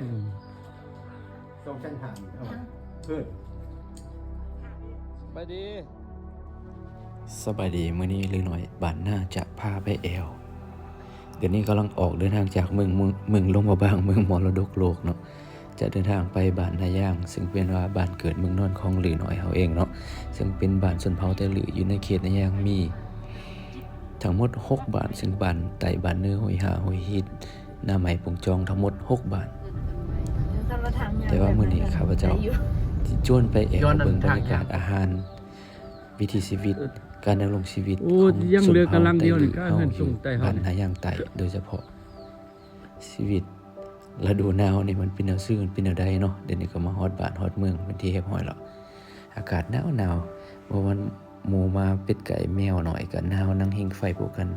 อืมสองเส้นทางเอาเพื่อนสบายดี สบายดีมื้อนี้เล็กน้อยบ้านน่าจะพาไปแอวเดี๋ยวนี้กำลังออกเดินทางจากเมืองเมืองเมืองลงมาบางเมืองมรดกโลกเนาะจะเดินทางไปบ้านนาย่าง ซึ่งเป็นว่าบ้านเกิดเมืองนอนของหลือน้อยเฮาเองเนาะซึ่งเป็นบ้านชนเผ่าแต่หลืออยู่ในเขตนาย่างมี ทั้งหมด 6 บ้านซึ่งบ้านไต่บ้านเนื้อหอยหาหอยฮิด หน้าใหม่ปงจองทั้งหมด 6บ้านแต่ว่ามื้อนี้ข้าพเจ้าที่จวนไปแอวเบิ่งบรรยากาศอาหาร วิถีชีวิต การดำรงชีวิตโอ้ของยังเหลือชนผ่ากำลังเดียวนี่ไต้ก็หเห็นอส่งไต้เฮาบ้านนี่นาย่างไต่โดยเฉพาะชีวิตฤดูหนาวนี่มันเป็นแนวซื่อมันเป็นแนวใดเนาะเดี๋ยวนี้ก็มาฮอดบ้านฮอดเมืองเป็นที่เรียบร้อยแล้วอากาศหนาวหนาวๆบ่วันหมูมาเป็ดไก่แมวหน่อยก็หนาวนั่งหิงไฟพวกกัน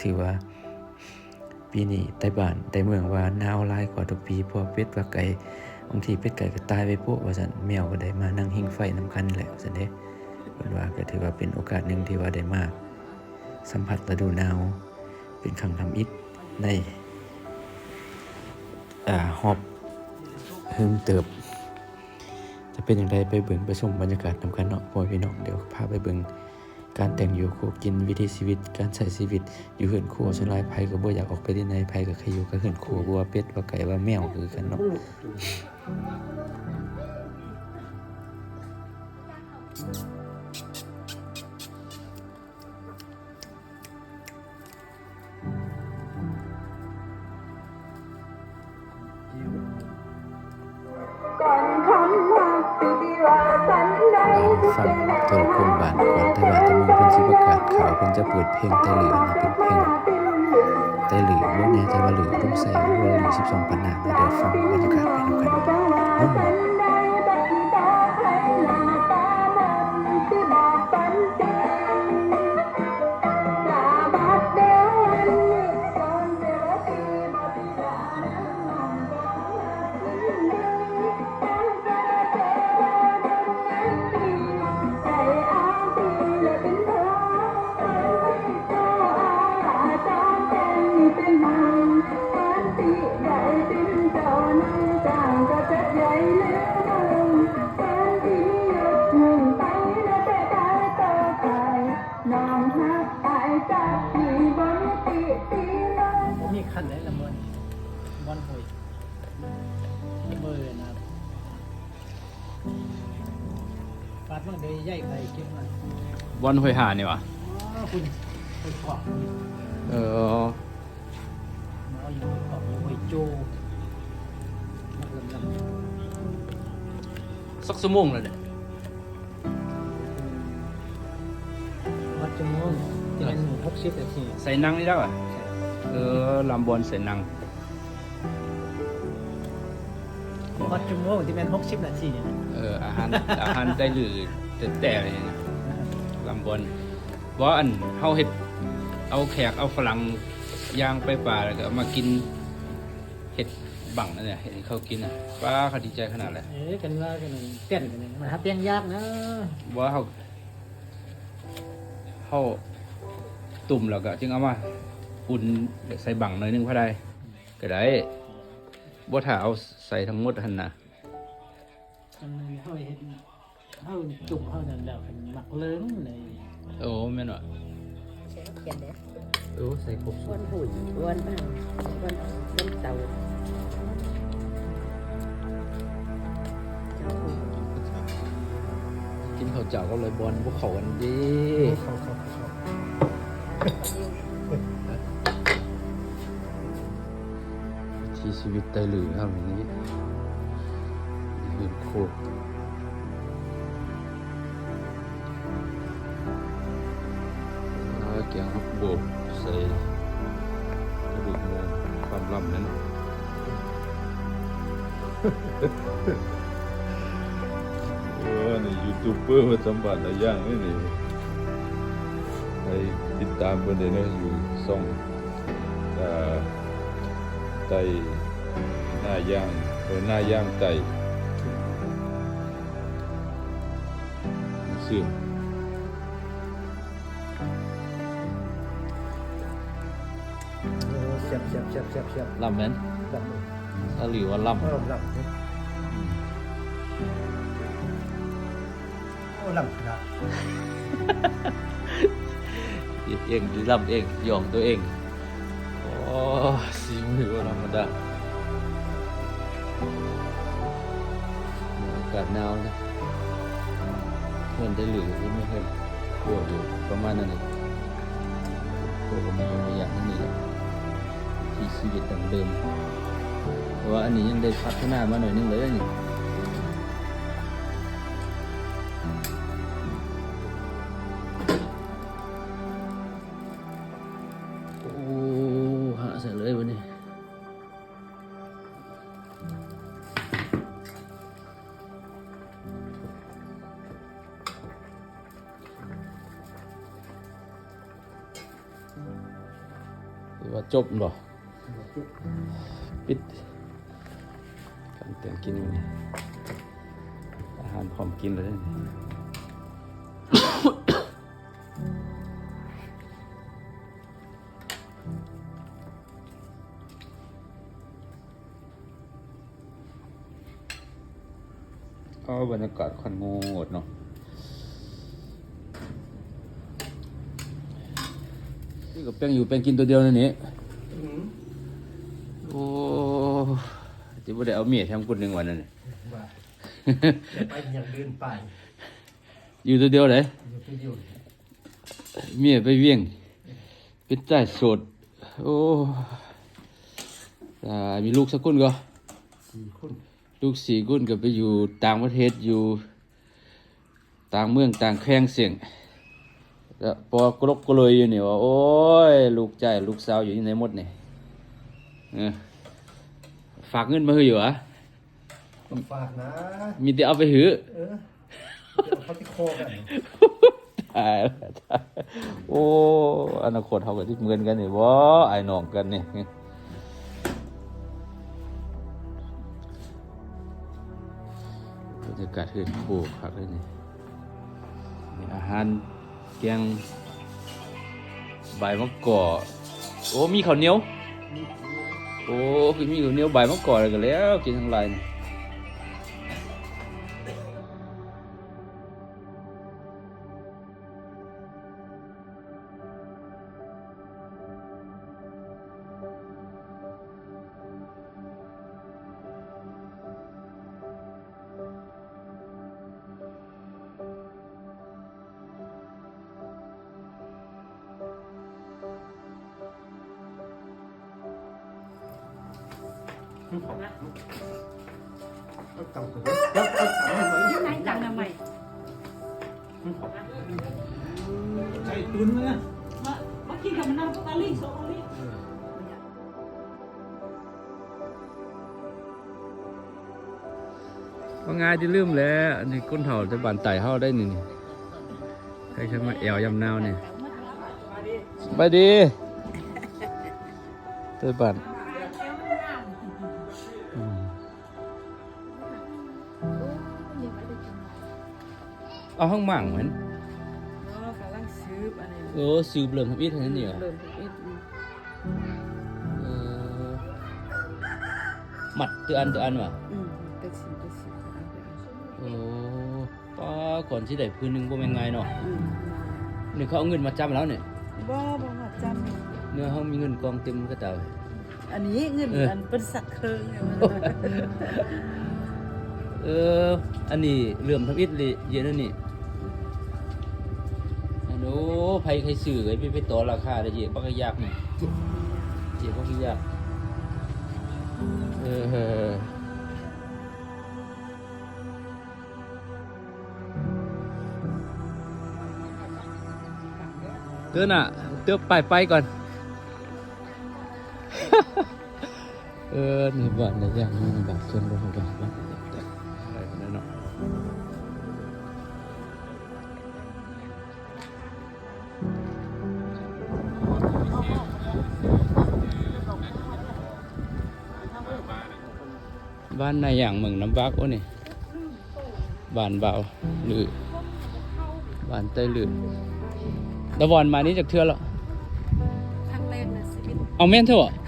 ถือว่า ปีนี้ใต้บ้านใต้เมืองว่าหนาวหลายกว่าทุกปีพราะเป็ดว่าไก่บางทีเป็ดไก่ก็ตายไปพวกว่าซั่นแมวก็ได้มานั่งหิ้งไฟนํกันแหละว่าซั่นเด้เพิ่นว่าก็ถือว่าเป็นโอกาสหนึ่งที่ว่าได้มาสัมผัสฤดูหนาว เป็นครั้งทำอิฐในอ่าฮอบฮึมเติบจะเป็นอย่างไรไปเบิ่งไปชมบรรยากาศนำกันเนาะพ่อพี่น้องเดี๋ยวพาไปเบิ่ง การแต่งอยู่ครัวกินวิถีชีวิต การใช้ชีวิต อยู่เฮือนครัวส่วนหลายไผก็บ่อยากออกไปที่ไหนไผก็ใครอยู่กับเฮือนครัวบ่ว่าเป็ดว่าไก่ว่าแมวคือกันเนาะก่อนคำว่าสิดีว่าสันใดฟังตัวละครบ้านก่อนแต่บ้า ขาวเพิ่นจะเปิดเพลงไตเหลือนี่เป็นเพลงไตเหลือบ่แน่ใจว่าเหลือรุ่งใส่ว่าเหลือสิบสองปันนาเดี๋ยวฟังบรรยากาศไปนำกัน บอลหอยเบอร์นะปาดมันเดยใหญ่ใครกินมันบอลหอยหานี่วะอ๋อคุณคุณเกาะเออมาเอาอยู่เกาะอยู่หอยโจมาเริ่มลำสักชั่วโมงแล้วเนี่ยวัดจำนวนจะเป็นหกสิบนาทีใส่นังนี่ได้ป่ะเออลำบอลใส่นัง วัดจำนวนที่เป็นหกสิบนาทีเนี่ยนะเอออาหาร อาหารได้หรือแต่แต่เลยนะลำบอลว่าอันเฮาเฮ็ดเอาแขกเอาฝรั่งย่างไปป่าแล้วก็เอามากินเห็ดบังนั่นแหละเห็ดที่เขากินอะป้าเขาดีใจขนาดเลยเอ๊ะกันว่ากันเต้นกันเนี่ยมันหาเตียงยากนะว่าเขาเขาตุ่มแล้วก็จึงเอามาอุ่นใส่บังหน่อยหนึงพอได้ก็ได้ บ่ถ้าเอาใส่ทั้งหมดหั่นน่ะมันเขาเห็นเขาจุ่มเขานั่นแล้วเป็นหมักเลิ้งในโอ้แม่นว่ะเขียนเด้อโอ้ใส่ครบสุวัดนหุ่นวันบ้างวันวันเสาร์เจ้าหุ่นกินข้าวเจ้าก็เลยบอลพวกเขากันดี เขาเขาเขา ที่ชีวิตใต้หลือครับอย่างนี้ยืนโคตรแล้วแกงฮักโบกใส่กระดูกหมูความลำนั่นเนาะเออนี่ยูทูบเบอร์มาสัมผัสหลายอย่างนี่นี่ไปติดตามประเด็นนะอยู่ซ่องอ่อ ไตหน้าย่างเออหน้าย่างไตซึ่งเสียบเสียบเสียบเสียบเสียบลำนั้นแบบอถ้าหรือว่าล่ำเออหลับโอ้หลับนะเฮ็ดเองล่ำเองหยองตัวเอง โอ้สีมือว่าธรรมดาอากาศหนาวนะเพื่อนได้หรือที่ไม่เพื่อนปวดอยู่ประมาณนั้นเองปวดก็ไม่อยู่ในอย่างนั้นนี่แหละที่ชีวิตดังเดิมเพราะว่าอันนี้ยังได้พัฒนามาหน่อยนึงเลยอัน หรือว่าจบบ่ปิดการเตือนกินวันนี้อาหารพร้อมกินเลยก็บรรยากาศค่อนงดเนาะ ก็แป้งอยู่แป้งกินตัวเดียวนั่นนี่โอ้ที่บ่ได้เอาเมียแทมกุดหนึ่งวันนั่นนี่ไปอย่างเดินไป อยู่ตัวเดียวเลยอยู่ที่อยู่เมียไปเวียงเป็นใจโสด โอ้ตามีลูกสักคนก็ลูกสี่กุนก็ไปอยู่ต่างประเทศอยู่ ต่างเมืองต่างแข้งเสียง แล้วพอกรกก็เลยอยู่นี่ว่าโอ้ย ลูกใจลูกสาวอยู่ที่ไหนหมดเนี่ยเออฝากเงินมาให้อยู่เหรอะต้องฝากนะ มีแต่เอาไปหือเออเดี๋ยวเขาที่คอกันตายแล้วตายโอ้อนาคตเขาก็ที่เหมือนกันนี่บ่ไอ้น้องกันนี่บรรยากาศคือโอ้คักเลยนี่นี่อาหาร แกงใบมะกอกโอ้มีข้าวเหนียว โอ้มีข้าวเหนียวใบมะกอกอะไรกันแล้ว กินทั้งหลายนี่เนี้เอาเอาต่ำกว่านี้ไหนจังทำไมใส่ตุนนะมามากินกับมันน้ำพวกอาลี่โซลี่ว่าง่ายที่ลืมแล้วนี่ก้นเถ่าจะบานไต่เฮาได้นี่ใครจะมาแอวยำนาวเนี่ยไปดีเตยบาน เอาห้องหมั่งเหมือนเนาะกำลังซื้ออันนี้โอ้สืบเริ่มทำอิฐเท่านั้นนี่เหรอเริ่มเอ็ดอืมเออหมัดตัวอันตัวอันวะอืมเป็นสีเป็นสีเอาไปเอาโอ้ป้าก่อนที่ได้พื้นหนึ่งบ่แม่นไงเนาะอืมนี่เขาเอาเงินมาจำแล้วเนี่ยบ่บ่มาจำเนื้อเขามีเงินกองเต็มกระเตาอันนี้เงินเอออัอันเป็นสักเครื่องเนี่ยมันเออ อันนี้เลื่อมทำอิฐเลยเยอะนั่นนี่ โอ้ไผใครซื้อไอ้ไปไปต่อราคาได้เยอะบักยากนี่เยอะบักยากเออเตือนอะเตือนไปไปก่อน เออนี่บ้านในย่างบ้านเคลื่อนบ้านบ้าน บ้านในอย่างเมืองน้ำบักโอ้นี่บ้านเบาหรือบ้านใต้หรือตะวันมานี้จากเทือแล้วครั้งแรกในชีวิตเอาแม่นเถอะฮะ